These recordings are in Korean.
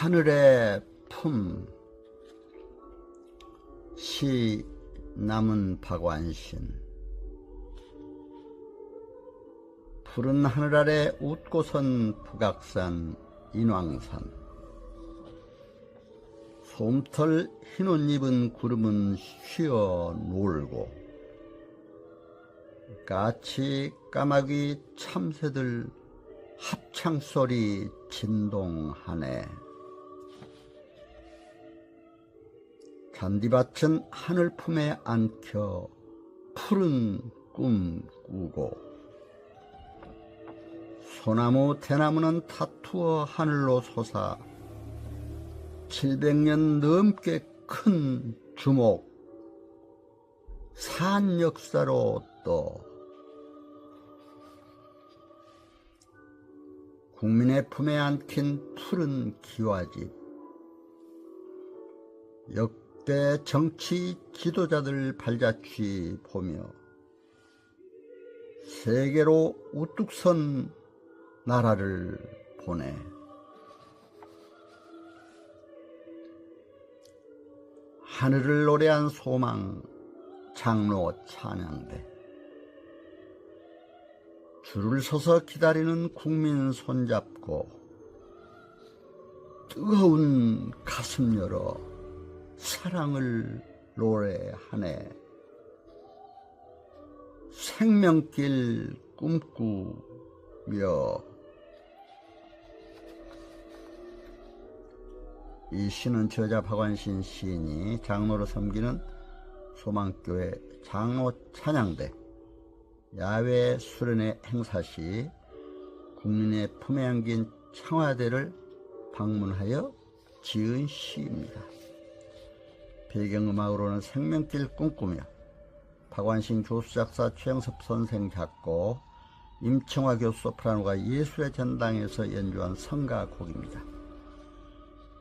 하늘의 품, 시 남은 박완신. 푸른 하늘 아래 웃고선 북악산 인왕산. 솜털 흰옷 입은 구름은 쉬어 놀고, 까치 까마귀 참새들 합창소리 진동하네. 잔디밭은 하늘 품에 안겨 푸른 꿈 꾸고 소나무 대나무는 다투어 하늘로 솟아 700년 넘게 큰 주목 산 역사로 또 국민의 품에 안긴 푸른 기와집 역 대 정치 지도자들 발자취 보며 세계로 우뚝 선 나라를 보내. 하늘을 노래한 소망 장로 찬양대. 줄을 서서 기다리는 국민 손잡고 뜨거운 가슴 열어 사랑을 노래하네 생명길 꿈꾸며 이 시는 저자 박완신 시인이 장로로 섬기는 소망교회 장로 찬양대 야외 수련회 행사 시 국민의 품에 안긴 청와대를 방문하여 지은 시입니다. 배경음악으로는 생명길 꿈꾸며 박완신 교수 작사 최영섭 선생 작곡 임청화 교수 소프라노가 예술의 전당에서 연주한 성가곡입니다.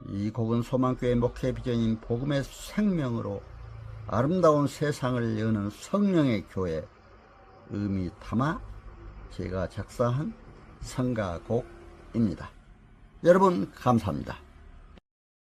이 곡은 소망교회 목회 비전인 복음의 생명으로 아름다운 세상을 여는 성령의 교회 의미 담아 제가 작사한 성가곡입니다. 여러분 감사합니다.